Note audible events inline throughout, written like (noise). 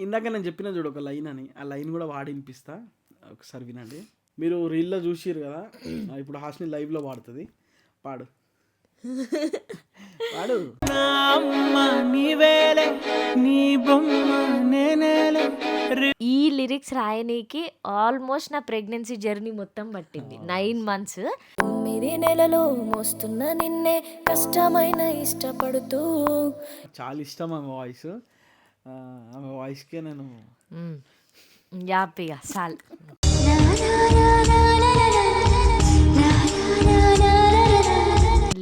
ఇందాక నేను చెప్పిన చూడు ఒక లైన్ అని. ఆ లైన్ కూడా వాడి వినిపిస్తా. ఒకసారి వినండి. మీరు రీల్లో చూసిరు కదా? ఇప్పుడు హాస్ని లైవ్లో పాడుతుంది పాడు. (laughs) పాడు. ఈ లిరిక్స్ రాయనీకి ఆల్మోస్ట్ నా ప్రెగ్నెన్సీ జర్నీ మొత్తం పట్టింది. Nine months. తొమ్మిది నెలలు మోస్తున్న నిన్నే కష్టమైన ఇష్టపడుతూ. చాలా ఇష్టం వాయిస్. ఆమె వాయిస్కే నేను యాపిగా సాల్.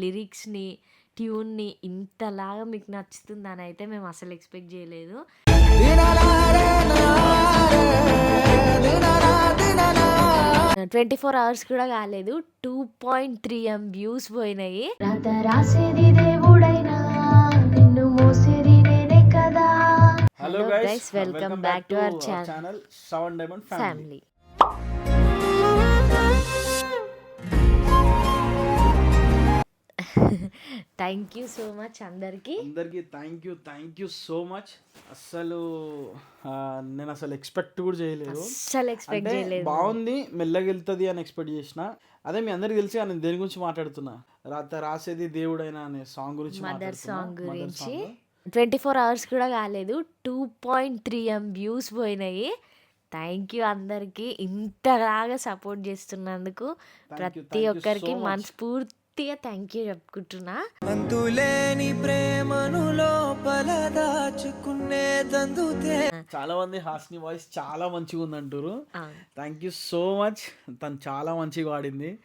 లిరిక్స్ని ట్యూన్ని ఇంతలాగా మీకు నచ్చుతుందని అయితే మేము అసలు ఎక్స్పెక్ట్ చేయలేదు. ట్వంటీ ఫోర్ అవర్స్ కూడా కాలేదు. Two point three M views పోయినాయి. రాసేది hello guys back to our channel. Channel seven diamond family thank you so much అందరికీ. అందరికీ thank you thank you so much అస్సలు ఆ, నేను అసలు ఎక్స్పెక్ట్ కూడా చేయలేదు. అస్సలు ఎక్స్పెక్ట్ చేయలేదు. బాగుంది మెల్లగా వెళ్తుంది అని ఎక్స్పెక్ట్ చేసిన. అదే మీ అందరికి తెలిసి నేను దేని గురించి మాట్లాడుతున్నా? రాత రాసేది దేవుడైనా అనే సాంగ్ గురించి మదర్. సాంగ్ గురించి. ట్వంటీ ఫోర్ అవర్స్ కూడా కాలేదు. Two point three M views పోయినాయి. థ్యాంక్ యూ అందరికీ. ఇంతలాగా సపోర్ట్ చేస్తున్నందుకు ప్రతి ఒక్కరికి. మనస్ఫూర్తిగా థ్యాంక్ యూ చెప్పుకుంటున్నా. అంతులేని ప్రేమను లోపల దాచుకునేదందుతే చాలా మంది హాస్ని వాయిస్ చాలా మంచిగా ఉంది అంటారు. థ్యాంక్ యూ సో మచ్ తను చాలా మంచిగా పాడింది.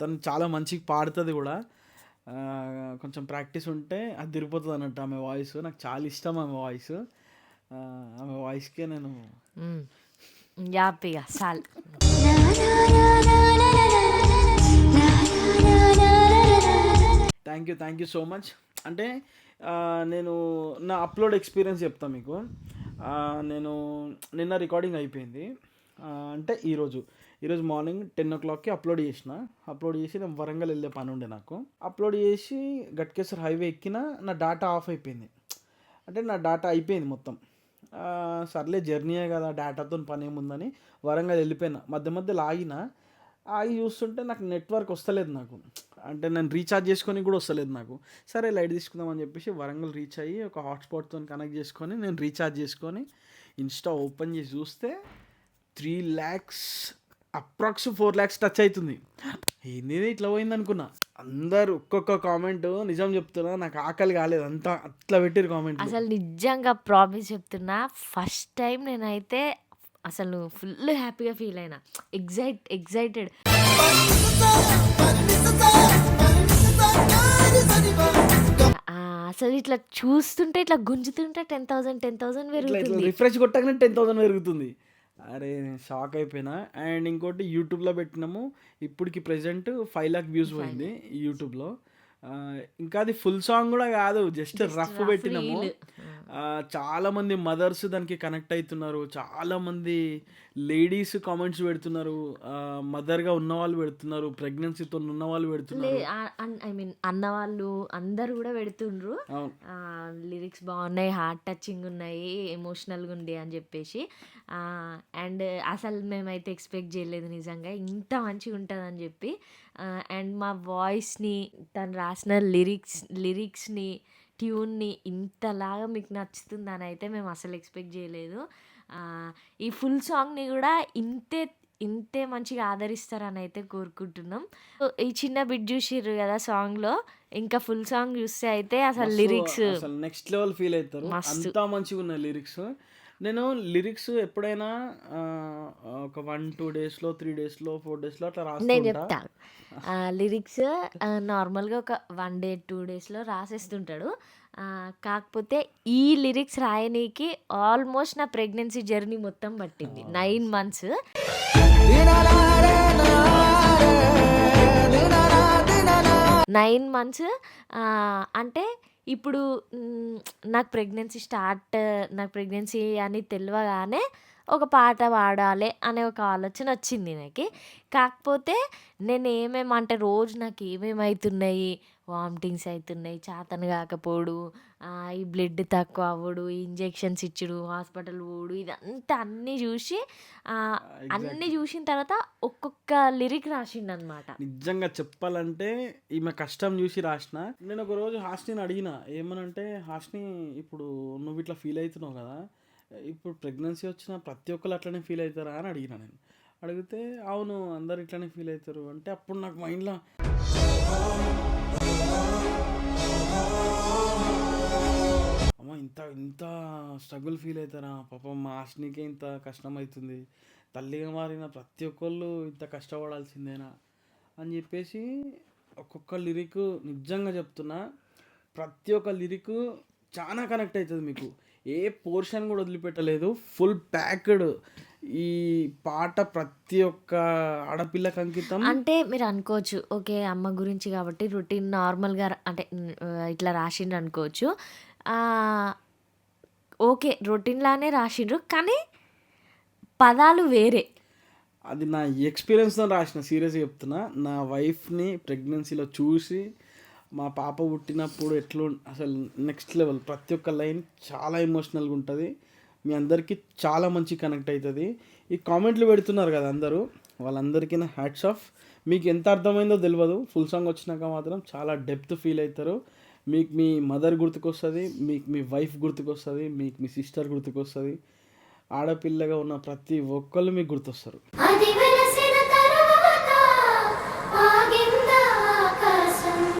తను చాలా మంచిగా పాడుతుంది కూడా. కొంచెం ప్రాక్టీస్ ఉంటే అది తిరిగిపోతుంది అన్నట్టు ఆమె వాయిస్. నాకు చాలా ఇష్టం ఆమె వాయిస్. ఆమె వాయిస్కే నేను మ్. యాపిగా సాల్ thank you thank you so much. అంటే నేను నా అప్లోడ్ ఎక్స్పీరియన్స్ చెప్తాను మీకు. నేను నిన్న రికార్డింగ్ అయిపోయింది. అంటే ఈరోజు. ఈరోజు మార్నింగ్ టెన్ ఓ క్లాక్కి అప్లోడ్ చేసిన. అప్లోడ్ చేసి నేను వరంగల్ వెళ్ళే పని ఉండే నాకు. అప్లోడ్ చేసి గట్కేశ్వర్ హైవే ఎక్కిన నా డేటా ఆఫ్ అయిపోయింది. అంటే నా డేటా అయిపోయింది మొత్తం. సర్లే జర్నీయే కదా డేటాతో పని ఏముందని వరంగల్ వెళ్ళిపోయినా. మధ్య మధ్యలో ఆగిన ఆగి చూస్తుంటే నాకు నెట్వర్క్ వస్తలేదు నాకు. అంటే నేను రీఛార్జ్ చేసుకొని కూడా వస్తలేదు నాకు. సరే లైట్ తీసుకుందాం అని చెప్పేసి వరంగల్ రీచ్ అయ్యి ఒక హాట్స్పాట్తో కనెక్ట్ చేసుకొని నేను రీఛార్జ్ చేసుకొని ఇన్స్టా ఓపెన్ చేసి చూస్తే three lakhs approx four lakhs touch అవుతుంది. ఏంది ఇట్లా పోయింది అనుకున్నా. అందరు ఒక్కొక్క కామెంట్ నిజం చెప్తున్నా నాకు ఆకలి కాలేదు. అంతా అట్లా పెట్టారు కామెంట్ అసలు నిజంగా ప్రామిస్ చెప్తున్నా ఫస్ట్ టైం నేనైతే అసలు ఫుల్ హ్యాపీగా ఫీల్ అయినా. ఎగ్జైట్ ఎగ్జైటెడ్ అసలు ఇట్లా చూస్తుంటే ఇట్లా గుంజుతుంటే టెన్ థౌసండ్ టెన్ థౌసండ్ పెరుగుతుంది. రిఫ్రెష్ కొట్టగానే టెన్ థౌసండ్ పెరుగుతుంది. అరే నేను షాక్ అయిపోయినా. అండ్ ఇంకోటి యూట్యూబ్లో పెట్టినాము. ఇప్పటికి ప్రెసెంట్ ఫైవ్ లాక్ వ్యూస్ పోయింది యూట్యూబ్లో. ఇంకా అది ఫుల్ సాంగ్ కూడా కాదు జస్ట్ రఫ్ పెట్టినాము. చాలా మంది మదర్స్ దానికి కనెక్ట్ అవుతున్నారు చాలా మంది లేడీస్ కామెంట్స్ పెడుతున్నారు. మదర్గా ఉన్న వాళ్ళు పెడుతున్నారు. ప్రెగ్నెన్సీతో ఉన్న వాళ్ళు పెడుతున్నారు. ఐ మీన్ అన్నవాళ్ళు అందరు కూడా పెడుతుండ్రు. లిరిక్స్ బాగున్నాయి హార్ట్ టచింగ్ ఉన్నాయి ఎమోషనల్గా ఉంది అని చెప్పేసి. అండ్ అసలు మేమైతే ఎక్స్పెక్ట్ చేయలేదు నిజంగా. ఇంత మంచిగా ఉంటుందని చెప్పి అండ్ మా వాయిస్ని తను రాసిన లిరిక్స్ లిరిక్స్ని ట్యూన్ని ఇంతలాగా మీకు నచ్చుతుందని అయితే మేము అసలు ఎక్స్పెక్ట్ చేయలేదు. ఈ ఫుల్ సాంగ్ని కూడా ఇంతే ఇంతే మంచిగా ఆదరిస్తారని అయితే కోరుకుంటున్నాం. ఈ చిన్న బిట్ చూసిర్రు కదా సాంగ్లో ఇంకా ఫుల్ సాంగ్ చూస్తే అయితే అసలు లిరిక్స్. నెక్స్ట్ లెవెల్ ఫీల్ అవుతారు. అంతా మంచిగా ఉన్నాయి లిరిక్స్. నేను లిరిక్స్ ఎప్పుడైనా ఒక వన్ టూ డేస్లో త్రీ డేస్లో ఫోర్ డేస్లో అట్లా నేను చెప్తా. లిరిక్స్ నార్మల్గా ఒక వన్ డే టూ డేస్లో రాసేస్తుంటాడు. కాకపోతే ఈ లిరిక్స్ రాయనీకి ఆల్మోస్ట్ నా ప్రెగ్నెన్సీ జర్నీ మొత్తం పట్టింది. నైన్ మంత్స్ నైన్ మంత్స్ అంటే ఇప్పుడు నాకు ప్రెగ్నెన్సీ స్టార్ట్ నాకు ప్రెగ్నెన్సీ అని తెలియగానే ఒక పాట పాడాలి అనే ఒక ఆలోచన వచ్చింది నాకు. కాకపోతే నేను ఏమేమి అంటే రోజు నాకు ఏమేమి అవుతున్నాయి వామిటింగ్స్ అవుతున్నాయి చేతన కాకపోడు ఈ బ్లడ్ తక్కువ అవ్వడు ఇంజెక్షన్స్ ఇచ్చుడు హాస్పిటల్ పోడు ఇదంతా అన్నీ చూసి అన్నీ చూసిన తర్వాత ఒక్కొక్క లిరిక్ రాసిండు అనమాట నిజంగా చెప్పాలంటే ఈమె కష్టం చూసి రాసిన. నేను ఒక రోజు హాస్నిని అడిగిన ఏమనంటే హాస్ని ఇప్పుడు నువ్వు ఇట్లా ఫీల్ అవుతున్నావు కదా ఇప్పుడు ప్రెగ్నెన్సీ వచ్చిన ప్రతి ఒక్కరు అట్లనే ఫీల్ అవుతారా అని అడిగిన నేను. అడిగితే అవును అందరు ఇట్లనే ఫీల్ అవుతారు. అంటే అప్పుడు నాకు మైండ్లో అమ్మ ఇంత ఇంత స్ట్రగుల్ ఫీల్ అవుతారా? పాపం మా ఆశనికే ఇంత కష్టం అవుతుంది. తల్లిగా మారిన ప్రతి ఒక్కళ్ళు ఇంత కష్టపడాల్సిందేనా? అని చెప్పేసి ఒక్కొక్క లిరిక్ నిజంగా చెప్తున్నా. ప్రతి ఒక్క లిరిక్ చాలా కనెక్ట్ అవుతుంది మీకు. ఏ పోర్షన్ కూడా వదిలిపెట్టలేదు. ఫుల్ ప్యాక్డ్ ఈ పాట ప్రతి ఒక్క ఆడపిల్లకి అంకితం అంటే మీరు అనుకోవచ్చు ఓకే అమ్మ గురించి కాబట్టి రొటీన్ నార్మల్గా అంటే ఇట్లా రాసిండ్రు అనుకోవచ్చు. ఓకే రొటీన్ లానే రాసిండ్రు కానీ పదాలు వేరే. అది నా ఎక్స్పీరియన్స్తో రాసిన సీరియస్గా చెప్తున్నా. నా వైఫ్ని ప్రెగ్నెన్సీలో చూసి మా పాప పుట్టినప్పుడు ఎట్లా అసలు నెక్స్ట్ లెవెల్ ప్రతి ఒక్క లైన్ చాలా ఎమోషనల్గా ఉంటుంది. మీ అందరికీ చాలా మంచి కనెక్ట్ అవుతుంది ఈ కామెంట్లు పెడుతున్నారు కదా అందరూ వాళ్ళందరికీ నా హ్యాట్స్ ఆఫ్ మీకు ఎంత అర్థమైందో తెలియదు ఫుల్ సాంగ్ వచ్చినాక మాత్రం చాలా డెప్త్ ఫీల్ అవుతారు మీకు మీ మదర్ గుర్తుకొస్తుంది మీకు మీ వైఫ్ గుర్తుకొస్తుంది మీకు మీ సిస్టర్ గుర్తుకొస్తుంది. ఆడపిల్లగా ఉన్న ప్రతి ఒక్కళ్ళు మీకు గుర్తొస్తారు.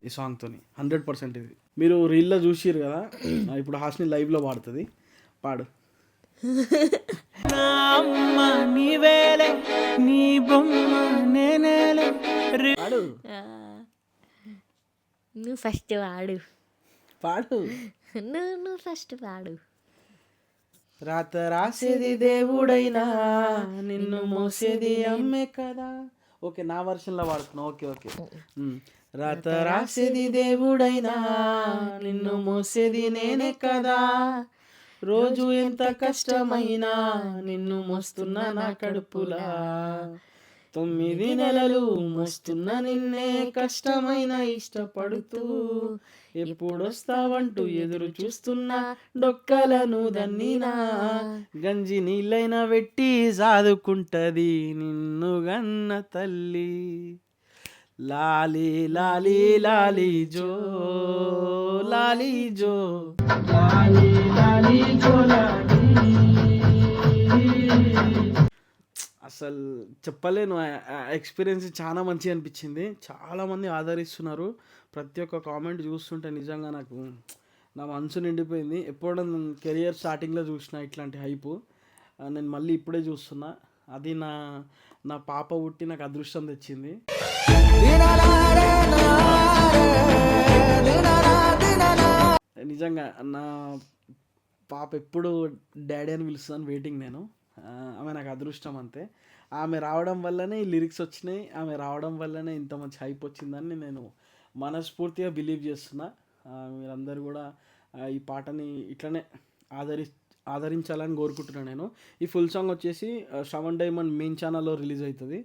ఈ సాంగ్తోని హండ్రెడ్ పర్సెంట్ ఇది. మీరు రీల్లో చూసిరు కదా ఇప్పుడు హాస్ని లైవ్లో పాడుతుంది. పాడు. నా అమ్మ నీవేలే నీ బొమ్మ నేనేలే. పాడు. నువ్వు ఫస్ట్ వాడు పాడు. నువ్వు నువ్వు ఫస్ట్ వాడు రాత రాసేది దేవుడైనా నిన్ను మోసేది అమ్మే కదా. ఓకే నా వర్షన్లో వాడుతున్నా ఓకే ఓకే. రాత రాసేది దేవుడైనా నిన్ను మోసేది నేనే కదా. రోజు ఎంత కష్టమైనా నిన్ను మోస్తున్నా నా కడుపులా. తొమ్మిది నెలలు మోస్తున్న నిన్నే కష్టమైన ఇష్టపడుతూ ఎప్పుడొస్తావంటూ ఎదురు చూస్తున్నా డొక్కలను దన్నినా. గంజి నీళ్ళైనా పెట్టి సాదుకుంటది నిన్ను గన్న తల్లి. లాలి లాలి లాలి జో లాలి జో. లాలి లాలి జో లాలి అసలు చెప్పలేను ఎక్స్పీరియన్స్ చాలా మంచిగా అనిపించింది. చాలామంది ఆదరిస్తున్నారు. ప్రతి ఒక్క కామెంట్ చూస్తుంటే నిజంగా నాకు నా మనసు నిండిపోయింది. ఎప్పుడో కెరియర్ స్టార్టింగ్లో చూసిన ఇట్లాంటి హైపు నేను మళ్ళీ ఇప్పుడే చూస్తున్నా. అది నా నా పాప పుట్టి నాకు అదృష్టం తెచ్చింది. నిజంగా నా పాప ఎప్పుడు డాడీ అని పిలుస్తుందని వెయిటింగ్ నేను. ఆమె నాకు అదృష్టం అంతే. ఆమె రావడం వల్లనే ఈ లిరిక్స్ వచ్చినాయి. ఆమె రావడం వల్లనే ఇంత మంచి హైప్ వచ్చిందని నేను మనస్ఫూర్తిగా బిలీవ్ చేస్తున్నా. మీరందరూ కూడా ఈ పాటని ఇట్లనే ఆదరి ఆదరించాలని కోరుకుంటున్నాను నేను. ఈ ఫుల్ సాంగ్ వచ్చేసి శ్రవణ్ డైమండ్ మెయిన్ ఛానల్లో రిలీజ్ అవుతుంది.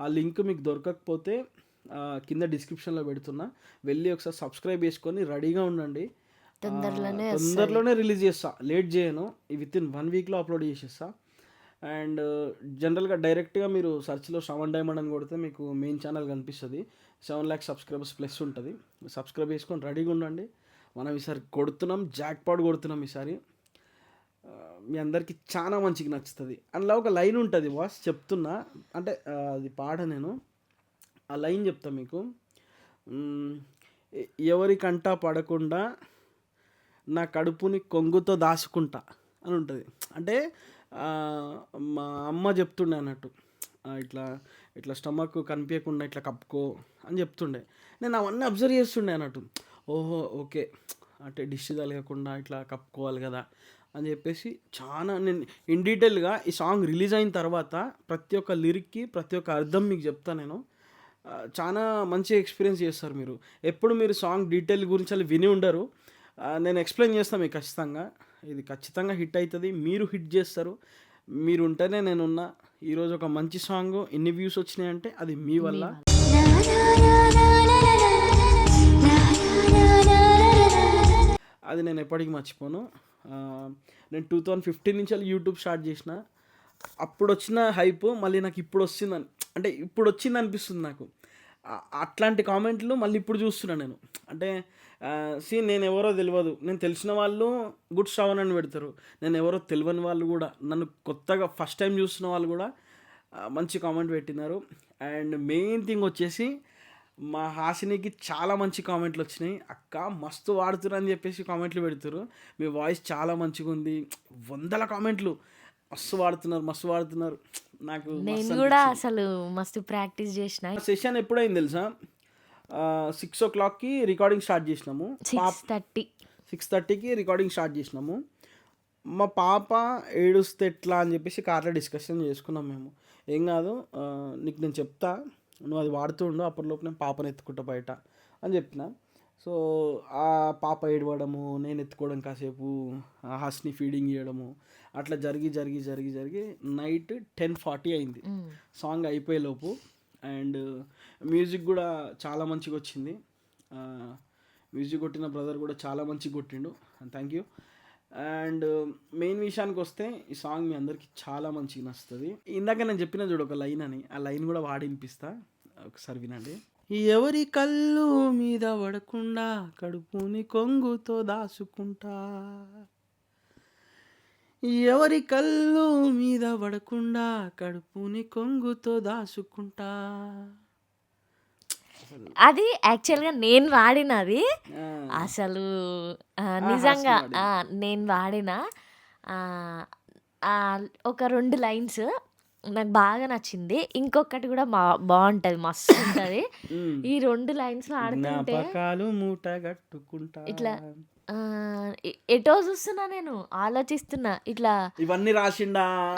ఆ లింక్ మీకు దొరకకపోతే కింద డిస్క్రిప్షన్లో పెడుతున్నా. వెళ్ళి ఒకసారి సబ్స్క్రైబ్ చేసుకొని రెడీగా ఉండండి. తొందరలోనే తొందరలోనే రిలీజ్ చేస్తా. లేట్ చేయను. విత్ ఇన్ వన్ వీక్లో అప్లోడ్ చేసేస్తా. అండ్ జనరల్గా డైరెక్ట్గా మీరు సెర్చ్లో శ్రవణ్ డైమండ్ అని కొడితే మీకు మెయిన్ ఛానల్ కనిపిస్తుంది. సెవెన్ ల్యాక్ సబ్స్క్రైబర్స్ ప్లస్ ఉంటుంది. సబ్స్క్రైబ్ చేసుకొని రెడీగా ఉండండి. మనం ఈసారి కొడుతున్నాం. జాక్ పాడ్ కొడుతున్నాం ఈసారి. మీ అందరికీ చాలా మంచిగా నచ్చుతుంది. అందులో ఒక లైన్ ఉంటుంది బాస్. చెప్తున్నా. అంటే అది పాట నేను. ఆ లైన్ చెప్తా మీకు. ఎవరికంట పడకుండా నా కడుపుని కొంగుతో దాచుకుంటా అని ఉంటుంది. అంటే మా అమ్మ చెప్తుండే అన్నట్టు. ఇట్లా ఇట్లా స్టమక్ కనిపించకుండా ఇట్లా కప్పుకో అని చెప్తుండే. నేను అవన్నీ అబ్జర్వ్ చేస్తుండే అన్నట్టు. ఓహో ఓకే. అంటే డిష్ తగలకుండా ఇట్లా కప్పుకోవాలి కదా అని చెప్పేసి చాలా నేను ఇన్ డీటెయిల్గా ఈ సాంగ్ రిలీజ్ అయిన తర్వాత ప్రతి ఒక్క లిరిక్కి ప్రతి ఒక్క అర్థం మీకు చెప్తా నేను. చాలా మంచి ఎక్స్పీరియన్స్ చేస్తారు మీరు. ఎప్పుడు మీరు సాంగ్ డీటెయిల్ గురించి అలా విని ఉండరు. నేను ఎక్స్ప్లెయిన్ చేస్తాను మీకు ఖచ్చితంగా. ఇది ఖచ్చితంగా హిట్ అవుతుంది మీరు హిట్ చేస్తారు. మీరు ఉంటేనే నేనున్నా. ఈరోజు ఒక మంచి సాంగ్ ఎన్ని వ్యూస్ వచ్చినాయి అంటే అది మీ వల్ల. అది నేను ఎప్పటికీ మర్చిపోను. నేను టూ థౌజండ్ ఫిఫ్టీన్ నుంచి వెళ్ళి యూట్యూబ్ స్టార్ట్ చేసిన. అప్పుడు వచ్చిన హైప్ మళ్ళీ నాకు ఇప్పుడు వస్తుందని అంటే ఇప్పుడు వచ్చింది అనిపిస్తుంది నాకు. అట్లాంటి కామెంట్లు మళ్ళీ ఇప్పుడు చూస్తున్నాను నేను. అంటే సీ నేను ఎవరో తెలియదు నేను తెలిసిన వాళ్ళు గుడ్ శ్రావణ్ అని పెడతారు. నేను ఎవరో తెలియని వాళ్ళు కూడా నన్ను కొత్తగా ఫస్ట్ టైం చూస్తున్న వాళ్ళు కూడా మంచి కామెంట్ పెట్టినారు. అండ్ మెయిన్ థింగ్ వచ్చేసి మా హాసినికి చాలా మంచి కామెంట్లు వచ్చినాయి. అక్క మస్తు వాడుతున్నారు అని చెప్పేసి కామెంట్లు పెడుతున్నారు మీ వాయిస్ చాలా మంచిగా ఉంది వందల కామెంట్లు. మస్తు వాడుతున్నారు మస్తు వాడుతున్నారు. నాకు నేను కూడా అసలు మస్తు ప్రాక్టీస్ చేసిన. సెషన్ ఎప్పుడైంది తెలుసా? సిక్స్ ఓ క్లాక్కి రికార్డింగ్ స్టార్ట్ చేసినాము. సిక్స్ థర్టీ సిక్స్ థర్టీకి రికార్డింగ్ స్టార్ట్ చేసినాము. మా పాప ఏడుస్తే ఎట్లా అని చెప్పేసి కార్లో డిస్కషన్ చేసుకున్నాం మేము. ఏం కాదు నీకు నేను చెప్తా నువ్వు అది వాడుతుండు అప్పటిలోపు నేను పాపను ఎత్తుకుంటా బయట అని చెప్పిన. సో ఆ పాప ఏడవడము నేను ఎత్తుకోవడం కాసేపు ఆ హస్ని ఫీడింగ్ చేయడము అట్లా జరిగి జరిగి జరిగి జరిగి నైట్ టెన్ ఫార్టీ అయింది. సాంగ్ అయిపోయేలోపు అండ్ మ్యూజిక్ కూడా చాలా మంచిగా వచ్చింది. మ్యూజిక్ కొట్టిన బ్రదర్ కూడా చాలా మంచిగా కొట్టిండు. థ్యాంక్ యూ అండ్ మెయిన్ విషయానికి వస్తే ఈ సాంగ్ మీ అందరికి చాలా మంచిగా నచ్చుతుంది. ఇందాక నేను చెప్పిన చూడు ఒక లైన్ అని ఆ లైన్ కూడా వాడి వినిపిస్తా. ఒకసారి వినండి. ఎవరి కళ్ళు మీద పడకుండా కడుపుని కొంగుతో దాచుకుంటా. ఎవరి కళ్ళు మీద పడకుండా కడుపుని కొంగుతో దాచుకుంటా. అది యాక్చువల్గా నేను వాడినది. అసలు నిజంగా నేను వాడిన ఒక రెండు లైన్స్ నాకు బాగా నచ్చింది. ఇంకొకటి కూడా మా బాగుంటుంది మస్తు ఉంటుంది. (laughs) ఈ రెండు లైన్స్ మూట కట్టుకుంటా ఇట్లా ఎటో చూస్తున్నా నేను ఆలోచిస్తున్నా. ఇట్లా ఇవన్నీ రాసిండా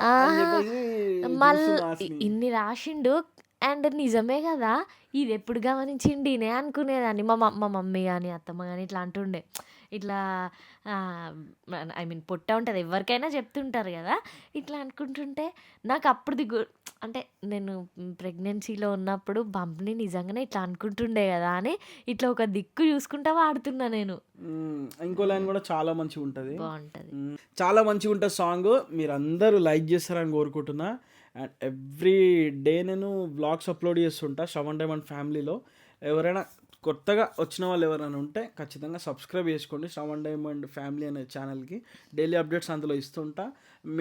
మళ్ళీ. ఇన్ని రాసిండు అండ్ నిజమే కదా ఇది ఎప్పుడు గమనించిండి నే అనుకునేదాన్ని. మా మ- మా మమ్మీ కానీ అత్తమ్మ కానీ ఇట్లా అంటుండే. ఇట్లా ఐ మీన్ పొట్ట ఉంటుంది ఎవరికైనా చెప్తుంటారు కదా. ఇట్లా అనుకుంటుంటే నాకు అప్పుడుది అంటే నేను ప్రెగ్నెన్సీలో ఉన్నప్పుడు బంప్ని నిజంగానే ఇట్లా అనుకుంటుండే కదా అని ఇట్లా ఒక దిక్కు చూసుకుంటా వాడుతున్నా నేను. ఇంకో లైన్ కూడా చాలా మంచిగా ఉంటుంది. బాగుంటుంది. చాలా మంచిగా ఉంటుంది సాంగ్. మీరు అందరూ లైక్ చేస్తారని కోరుకుంటున్నా. అండ్ ఎవ్రీ డే నేను వ్లాగ్స్ అప్లోడ్ చేస్తుంటా శ్రవణ్ డైమండ్ ఫ్యామిలీలో. ఎవరైనా కొత్తగా వచ్చిన వాళ్ళు ఎవరైనా ఉంటే ఖచ్చితంగా సబ్స్క్రైబ్ చేసుకోండి. శ్రవణ్ డైమండ్ ఫ్యామిలీ అనే ఛానల్కి డైలీ అప్డేట్స్ అందులో ఇస్తుంటా.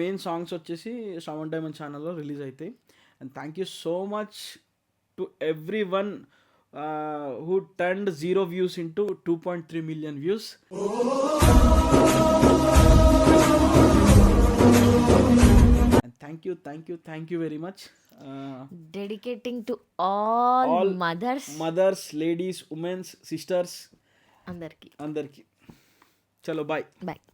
మెయిన్ సాంగ్స్ వచ్చేసి శ్రవణ్ డైమండ్ ఛానల్లో రిలీజ్ అవుతాయి and thank you so much to everyone who turned zero views into two point three million views thank you thank you thank you very much dedicating to all mothers mothers ladies womens sisters అందరికీ. అందరికీ. చలో bye bye